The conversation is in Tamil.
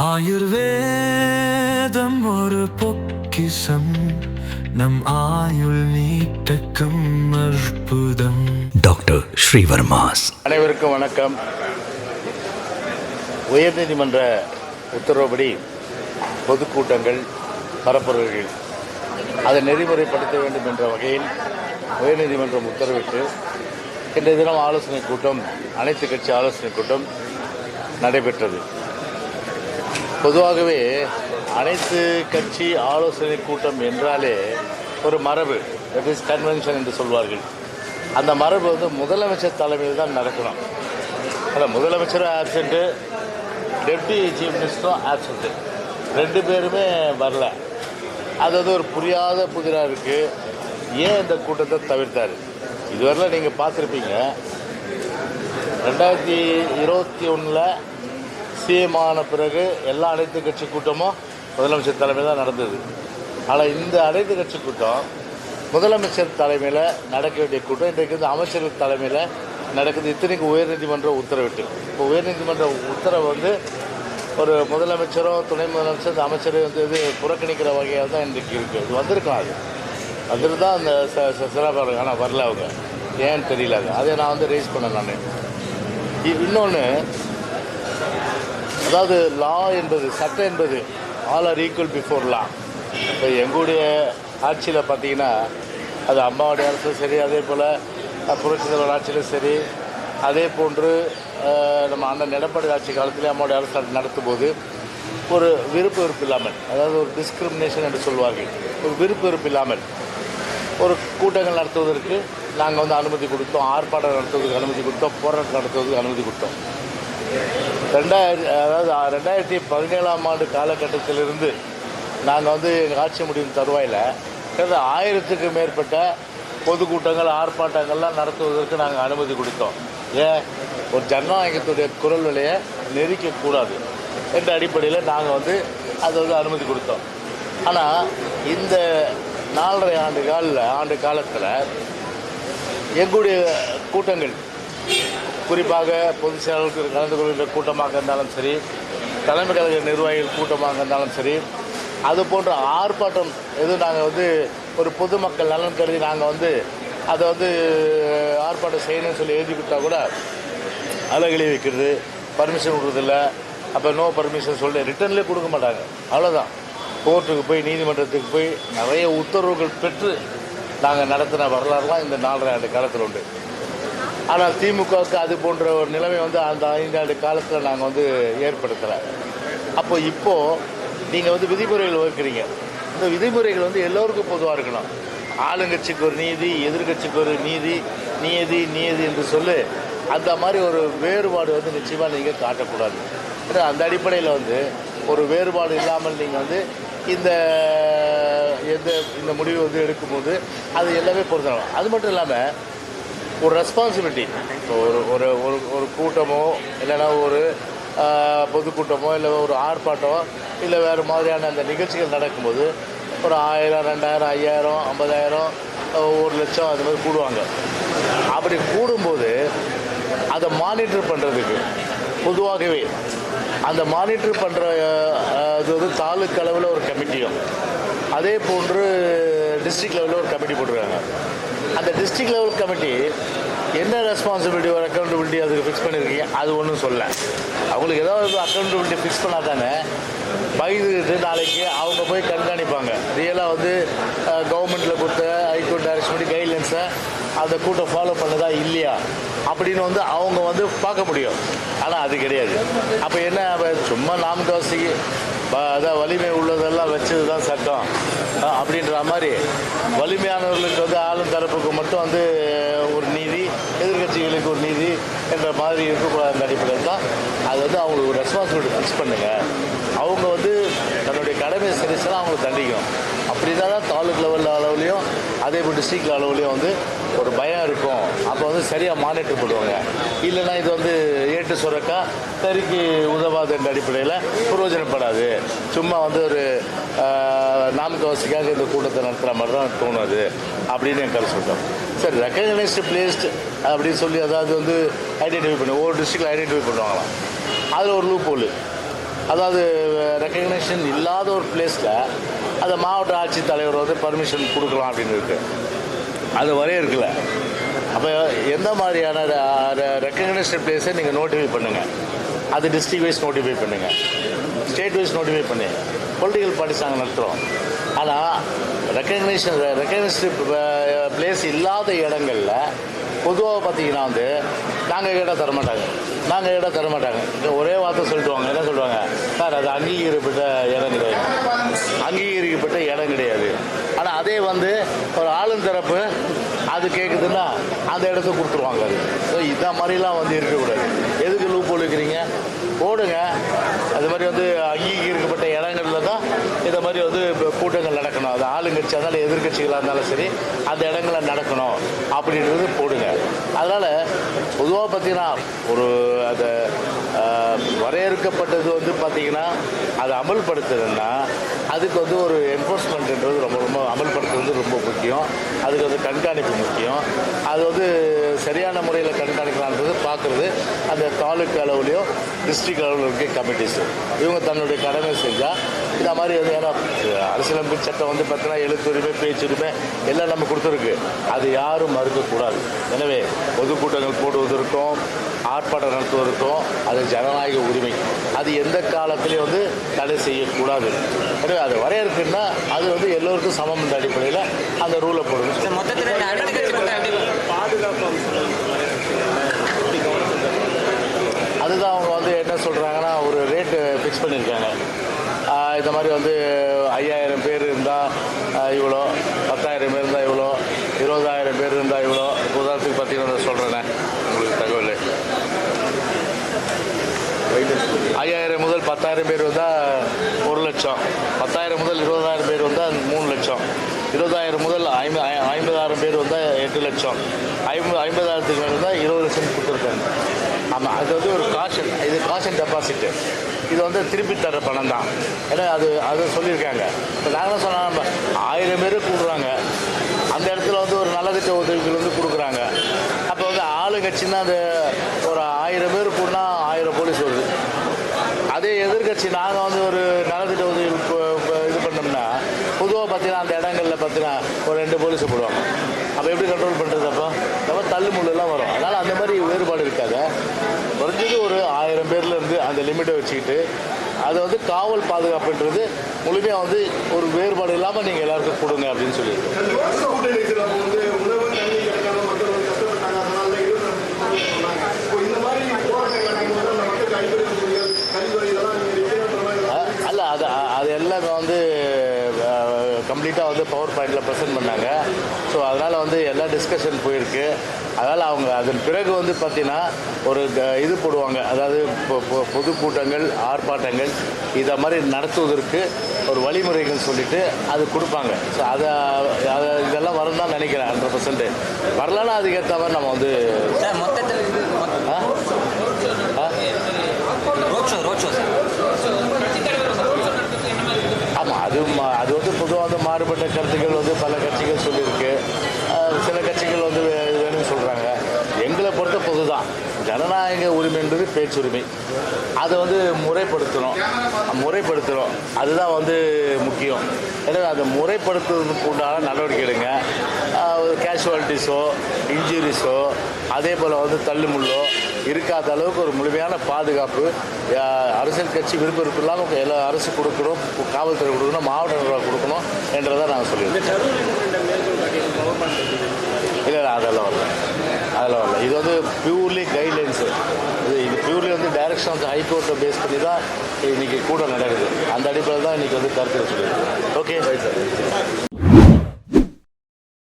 ஆயுர்வேதம் ஒரு பொக்கிசம் நம் ஆயுள் நீட்டக்கும் அற்புதம். டாக்டர் ஸ்ரீவர்மாஸ். அனைவருக்கும் வணக்கம். உயர்நீதிமன்ற உத்தரவுப்படி பொதுக்கூட்டங்கள் பரப்புரைகள் அதை நெறிமுறைப்படுத்த வேண்டும் என்ற வகையில் உயர்நீதிமன்றம் உத்தரவிட்டு இன்றைய தினம் ஆலோசனை கூட்டம் அனைத்து கட்சி ஆலோசனை கூட்டம் நடைபெற்றது. பொதுவாகவே அனைத்து கட்சி ஆலோசனை கூட்டம் என்றாலே ஒரு மரபு இஸ் கன்வென்ஷன் என்று சொல்வார்கள். அந்த மரபு வந்து முதலமைச்சர் தலைமையில் தான் நடக்கணும். அதான் முதலமைச்சரும் ஆப்சண்ட்டு டெப்டி சீஃப் மினிஸ்டரும் ஆப்சண்ட்டு ரெண்டு பேருமே வரல. அது வந்து ஒரு புரியாத புதிராக இருக்குது ஏன் இந்த கூட்டத்தை தவிர்த்தார்? இதுவரையில் நீங்கள் பார்த்துருப்பீங்க. ரெண்டாயிரத்தி இருபத்தி ஒன்றில் சிஎம் ஆன பிறகு எல்லா அனைத்து கட்சி கூட்டமும் முதலமைச்சர் தலைமையில் தான் நடந்தது. ஆனால் இந்த அனைத்து கட்சி கூட்டம் முதலமைச்சர் தலைமையில் நடக்க வேண்டிய கூட்டம் இன்றைக்கு வந்து அமைச்சர்கள் தலைமையில் நடக்குது. இத்தனைக்கு உயர்நீதிமன்றம் உத்தரவிட்டு. இப்போ உயர்நீதிமன்ற உத்தரவு வந்து ஒரு முதலமைச்சரும் துணை முதலமைச்சர் இந்த அமைச்சரை வந்து இது புறக்கணிக்கிற வகையாக தான் இன்றைக்கு இருக்குது இது வந்திருக்கலாம் அது. வந்துட்டு தான் அந்த ச- ச- சிறப்பாக ஆனால் வரல அவங்க. ஏன்னு தெரியல அதை. நான் வந்து ரேஸ் பண்ணேன் நான். இன்னொன்று அதாவது லா என்பது சட்டம் என்பது all are equal before law இப்போ எங்களுடைய ஆட்சியில் பார்த்தீங்கன்னா அது அம்மாவுடைய அரசும் சரி அதே போல் புரட்சி தலைவர் ஆட்சியிலும் சரி அதே போன்று நம்ம அண்ணன் எடப்பாடி ஆட்சி காலத்தில் அம்மாவுடைய அரசு நடத்தும் போது ஒரு விருப்பு வெறுப்பு இல்லாமல் அதாவது ஒரு டிஸ்கிரிமினேஷன் என்று சொல்வார்கள் ஒரு விருப்பு வெறுப்பு இல்லாமல் ஒரு கூட்டங்கள் நடத்துவதற்கு நாங்கள் வந்து அனுமதி கொடுத்தோம் ஆர்ப்பாட்டம் நடத்துவதற்கு அனுமதி கொடுத்தோம் போராட்டம் நடத்துவதற்கு அனுமதி கொடுத்தோம். ரெண்டாயிரத்தி அதாவது ரெண்டாயிரத்தி பதினேழாம் ஆண்டு காலகட்டத்திலிருந்து நாங்கள் வந்து எங்கள் ஆட்சி முடியும் தருவாயில் கிட்டத்தட்ட ஆயிரத்துக்கு மேற்பட்ட பொதுக்கூட்டங்கள் ஆர்ப்பாட்டங்கள்லாம் நடத்துவதற்கு நாங்கள் அனுமதி கொடுத்தோம். ஏன்? ஒரு ஜனநாயகத்துடைய குரல் நிலையை நெரிக்கக்கூடாது என்ற அடிப்படையில் நாங்கள் வந்து அதை வந்து அனுமதி கொடுத்தோம். ஆனால் இந்த நாலரை ஆண்டு காலில் ஆண்டு காலத்தில் எங்களுடைய கூட்டங்கள் குறிப்பாக பொதுச் செயலாளர்கள் கலந்து கொள்கின்ற கூட்டமாக இருந்தாலும் சரி தலைமை கழக நிர்வாகிகள் கூட்டமாக இருந்தாலும் சரி அது போன்ற ஆர்ப்பாட்டம் எதுவும் நாங்கள் வந்து ஒரு பொதுமக்கள் நலன் கருதி நாங்கள் வந்து அதை வந்து ஆர்ப்பாட்டம் செய்யணும்னு சொல்லி எழுதி கொடுத்தா கூட அலகலி வைக்கிறது பர்மிஷன் கொடுக்குறதில்ல. அப்போ நோ பர்மிஷன் சொல்லி ரிட்டர்ன்லேயே கொடுக்க மாட்டாங்க. அவ்வளோதான் கோர்ட்டுக்கு போய் நீதிமன்றத்துக்கு போய் நிறைய உத்தரவுகள் பெற்று நாங்கள் நடத்தின வரலாறுலாம் இந்த நாலரை ஆண்டு காலத்தில் உண்டு. ஆனால் திமுகவுக்கு அது போன்ற ஒரு நிலைமை வந்து அந்த ஐந்தாண்டு காலத்தில் நாங்கள் வந்து ஏற்படுத்தலை. அப்போ இப்போது நீங்கள் வந்து விதிமுறைகள் வகுக்கிறீங்க. இந்த விதிமுறைகள் வந்து எல்லோருக்கும் பொதுவாக இருக்கணும். ஆளுங்கட்சிக்கு ஒரு நீதி எதிர்க்கட்சிக்கு ஒரு நீதி நீதி நீதி என்று சொல்லி அந்த மாதிரி ஒரு வேறுபாடு வந்து நிச்சயமாக நீங்கள் காட்டக்கூடாது. ஏன்னா அந்த அடிப்படையில் வந்து ஒரு வேறுபாடு இல்லாமல் நீங்கள் வந்து இந்த எந்த இந்த முடிவு வந்து எடுக்கும்போது அது எல்லாமே பொருத்தணும் அது மட்டும் இல்லாமல் ஒரு ரெஸ்பான்சிபிலிட்டி இப்போ ஒரு ஒரு ஒரு ஒரு கூட்டமோ இல்லைன்னா ஒரு பொதுக்கூட்டமோ இல்லை ஒரு ஆர்ப்பாட்டமோ இல்லை வேறு மாதிரியான அந்த நிகழ்ச்சிகள் நடக்கும்போது ஒரு ஆயிரம் ரெண்டாயிரம் ஐயாயிரம் ஐம்பதாயிரம் ஒரு லட்சம் அது மாதிரி கூடுவாங்க. அப்படி கூடும்போது அதை மானிட்டர் பண்ணுறதுக்கு பொதுவாகவே அந்த மானிட்டர் பண்ணுற அது வந்து தாலுக்கு அளவில் ஒரு கமிட்டியும். அதே போன்று டிஸ்ட்ரிக்ட் லெவலில் ஒரு கமிட்டி போட்டுருக்காங்க. அந்த டிஸ்ட்ரிக்ட் லெவல் கமிட்டி என்ன ரெஸ்பான்சிபிலிட்டி ஒரு அக்கௌண்டபிலிட்டி அதுக்கு ஃபிக்ஸ் பண்ணியிருக்கீங்க அது ஒன்றும் சொல்ல. அவங்களுக்கு ஏதாவது அக்கௌண்டபிலிட்டி ஃபிக்ஸ் பண்ணால் தானே பயந்துக்கிட்டு நாளைக்கு அவங்க போய் கண்காணிப்பாங்க. ரியலாக வந்து கவர்மெண்ட்டில் கொடுத்த ஹைகோர்ட் டைரக்ஷன் பண்ணி கைட்லைன்ஸை அந்த கூட்டம் ஃபாலோ பண்ணதா இல்லையா? அப்படின்னு வந்து அவங்க வந்து பார்க்க முடியும். ஆனால் அது கிடையாது. அப்போ என்ன சும்மா சும்மா நாமக்கவாசிக்கு அதான் வலிமை உள்ளதெல்லாம் வச்சது தான் சட்டம் அப்படின்ற மாதிரி வலிமையானவர்களுக்கு வந்து ஆளும் தரப்புக்கு மட்டும் வந்து ஒரு நீதி எதிர்க்கட்சிகளுக்கு ஒரு நீதி என்ற மாதிரி இருக்கக்கூடாது அடிப்படையில் தான் அது வந்து அவங்களுக்கு ஒரு ரெஸ்பான்சிபிலிட்டி ஃபிக்ஸ் பண்ணுங்கள் அவங்க வந்து தன்னுடைய கடமை சரிசெல்லாம் அவங்களுக்கு தண்டிக்கும். அப்படி தான் தாலுக் லெவல் அளவுலையும் அதே போல் டிஸ்ட்ரிக்ட் அளவுலையும் வந்து ஒரு பயம் இருக்கும். அப்போ வந்து சரியாக மானிட்டர் பண்ணுவாங்க இல்லைன்னா இது வந்து ஏட்டு சுரக்கா தறிக்கு உதவாது என்ற அடிப்படையில் பிரயோஜனப்படாது சும்மா வந்து ஒரு நாமக்கவாசிக்காக இந்த கூட்டத்தை நடத்துகிற மாதிரி தான் தோணுது அப்படின்னு என் கருத்து சொல்கிறோம் சரி ரெக்கக்னைஸ்டு பிளேஸ்டு அப்படின்னு சொல்லி அதாவது வந்து ஐடென்டிஃபை பண்ணி ஒவ்வொரு டிஸ்ட்ரிக்டில் ஐடென்டிஃபை பண்ணுவாங்களாம். அதில் ஒரு லூப் ஹோல் அதாவது ரெக்கக்னேஷன் இல்லாத ஒரு பிளேஸில் அதை மாவட்ட ஆட்சித்தலைவர் வந்து பர்மிஷன் கொடுக்கலாம் அப்படின்னு இருக்கு. அது வரையும் இருக்குல்ல அப்போ எந்த மாதிரியான ரெக்கக்னேஷன் பிளேஸை நீங்கள் நோட்டிஃபை பண்ணுங்கள் அது டிஸ்ட்ரிக் வைஸ் நோட்டிஃபை பண்ணுங்கள் ஸ்டேட் வைஸ் நோட்டிஃபை பண்ணி. பொலிட்டிக்கல் பார்ட்டிஸ் நாங்கள் நடத்துகிறோம் ஆனால் ரெக்கக்னேஷன் ரெக்கக்னேஷன் பிளேஸ் இல்லாத இடங்களில் பொதுவாக பார்த்தீங்கன்னா வந்து நாங்கள் இடம் தரமாட்டாங்க நாங்கள் இடம் தரமாட்டாங்க ஒரே வார்த்தை சொல்லிட்டுவாங்க என்ன சொல்லுவாங்க? சார் அது அங்கீகரிக்கப்பட்ட இடம் கிடையாது. அங்கீகரிக்கப்பட்ட இடம் கிடையாது. ஆனால் அதே வந்து ஒரு ஆளும் தரப்பு அது கேட்குதுன்னா அந்த இடத்த கொடுத்துருவாங்க அது. ஸோ இந்த மாதிரிலாம் வந்து இருக்கக்கூடாது. எதுக்கு லூப் ஒழுக்கிறீங்க போடுங்க. அது மாதிரி வந்து அங்கீகரிக்கப்பட்ட இடங்களில் தான் இந்த மாதிரி வந்து கூட்டங்கள் நடக்கணும். அது ஆளுங்கட்சியாக இருந்தாலும் எதிர்கட்சிகளாக இருந்தாலும் சரி அந்த இடங்களில் நடக்கணும் அப்படின்றது போடுங்க. அதனால் பொதுவாக பார்த்தீங்கன்னா ஒரு அந்த வரையறுக்கப்பட்டது வந்து பார்த்தீங்கன்னா அதை அமல்படுத்துறதுன்னா அதுக்கு வந்து ஒரு என்ஃபோர்ஸ்மெண்ட்ன்றது ரொம்ப ரொம்ப அமல்படுத்துறது ரொம்ப முக்கியம். அதுக்கு வந்து கண்காணிப்பு முக்கியம். அது வந்து சரியான முறையில் கண்காணிக்கலான்றது பார்க்குறது. அந்த தாலுக்கு அளவுலையோ டிஸ்ட்ரிக்ட் அளவில் இருக்க கமிட்டிஸ் இவங்க தன்னுடைய கடமை செஞ்சால் இந்த மாதிரி வந்து ஏன்னா அரசியலமைப்பு சட்டம் வந்து பார்த்தீங்கன்னா எழுத்துரிமை பேச்சுரிமை எல்லாம் நம்ம கொடுத்துருக்கு. அது யாரும் மறுக்கக்கூடாது எனவே பொதுக்கூட்டங்கள் போடுவதற்கும் ஆர்ப்பாட்டம் நடத்துவதற்கும் அது ஜனநாயக உரிமை. அது எந்த காலத்திலையும் வந்து தடை செய்யக்கூடாது. எனவே அது வரையறுக்குன்னா அது வந்து எல்லோருக்கும் சமம் என்ற அடிப்படையில் அந்த ரூலை போடுவோம் மொத்தத்தில் இந்த அரசியல் கட்சி கூட்டம் எப்படி அதுதான் அவங்க வந்து என்ன சொல்கிறாங்கன்னா ஒரு ரேட்டு ஃபிக்ஸ் பண்ணியிருக்காங்க. இந்த மாதிரி வந்து ஐயாயிரம் பேர் இருந்தால் இவ்வளோ பத்தாயிரம் பேர் இருந்தால் இவ்வளோ இருபதாயிரம் பேர் இருந்தால் இவ்வளோ. உதாரணத்துக்கு பார்த்தீங்கன்னா சொல்கிறேனே உங்களுக்கு தகவல். ஐயாயிரம் முதல் பத்தாயிரம் பேர் வந்தால் ஒரு லட்சம். பத்தாயிரம் முதல் இருபதாயிரம் பேர் வந்தால் மூணு லட்சம். இருபதாயிரம் முதல் ஐம்பது ஐம்பதாயிரம் பேர் வந்தால் எட்டு லட்சம். ஐம்பது ஐம்பது மேலே வந்தால் இருபது லட்சம் கொடுத்துருக்காங்க ஆமாம் அது வந்து ஒரு காஷன் இது காஷன் டெபாசிட் இது வந்து திருப்பி தர பணம் தான் ஏன்னா அது அது சொல்லியிருக்காங்க. இப்போ நாங்களும் சொன்னால் நம்ம ஆயிரம் பேர் கூடுறாங்க. அந்த இடத்துல வந்து ஒரு நலத்திட்ட உதவிகள் வந்து கொடுக்குறாங்க. அப்போ வந்து ஆளுங்கட்சின்னா அது ஒரு ஆயிரம் பேர் கூடனா ஆயிரம் போலீஸ் வருது. அதே எதிர்கட்சி நாங்கள் வந்து ஒரு நலத்திட்ட உதவிகள் இது பண்ணோம்னா பொதுவாக பார்த்தீங்கன்னா அந்த இடங்களில் பார்த்தீங்கன்னா ஒரு ரெண்டு போலீஸ் போடுவாங்க. அப்போ எப்படி கண்ட்ரோல் பண்ணுறது அப்போ? நம்ம தள்ளு முள்ளெல்லாம் வரும். அதனால் அந்த மாதிரி வேறுபாடு இருக்காது. குறைஞ்சது ஒரு ஆயிரம் பேர்ல இருந்து அந்த லிமிட்டை வச்சுக்கிட்டு அதை வந்து காவல் பாதுகாப்புன்றது முழுமையாக வந்து ஒரு வேறுபாடு இல்லாமல் நீங்கள் எல்லாருக்கும் கொடுங்க அப்படின்னு சொல்லியிருக்கோம். அல்ல அது அது எல்லாமே வந்து கம்ப்ளீட்டாக வந்து பவர் பாயிண்டில் ப்ரெசென்ட் பண்ணாங்க. ஸோ அதனால் வந்து எல்லா டிஸ்கஷன் போயிருக்கு. அதனால் அவங்க அதன் பிறகு வந்து பார்த்தீங்கன்னா ஒரு இது போடுவாங்க. அதாவது பொதுக்கூட்டங்கள் ஆர்ப்பாட்டங்கள் இதை மாதிரி நடத்துவதற்கு ஒரு வழிமுறைகள் சொல்லிட்டு அது கொடுப்பாங்க. ஸோ அதை அதை இதெல்லாம் வரும் தான் நினைக்கிறேன் ஹண்ட்ரட் பர்சன்ட் வரலன்னா அதுக்கேற்ற மாதிரி நம்ம வந்து மொத்தத்தில் ஆமாம் அது அது வந்து பொதுவாக மாறுபட்ட கருத்துக்கள் வந்து பல கட்சிகள் சொல்லியிருக்கு. சில கட்சிகள் வந்து வே- இது வேணும்னு சொல்கிறாங்க எங்களை பொறுத்த பொது தான் ஜனநாயக உரிமை என்பது பேச்சுரிமை. அதை வந்து முறைப்படுத்தணும் முறைப்படுத்தணும் அதுதான் வந்து முக்கியம். எனவே அதை முறைப்படுத்துவதற்கு உண்டான நடவடிக்கை எடுங்க. கேஷுவாலிட்டிஸோ இன்ஜுரிஸோ அதே போல் வந்து தள்ளுமுள்ளோ இருக்காத அளவுக்கு ஒரு முழுமையான பாதுகாப்பு அரசியல் கட்சி விருப்பம் இல்லாமல் எல்லா அரசு கொடுக்கணும் காவல்துறை கொடுக்கணும் மாவட்ட நிர்வாகம் கொடுக்கணும் என்றதை நாங்கள் சொல்லியிருக்கோம் இல்லை இல்லை அதெல்லாம் வரல. அதெல்லாம் வரல. இது வந்து பியூர்லி இது பியூர்லி வந்து ஹைகோர்ட்டை பேஸ் பண்ணி தான் இன்னைக்கு கூட நடக்குது. அந்த அடிப்படையில் தான் இன்னைக்கு வந்து கருத்து சொல்லியிருக்கோம் ஓகே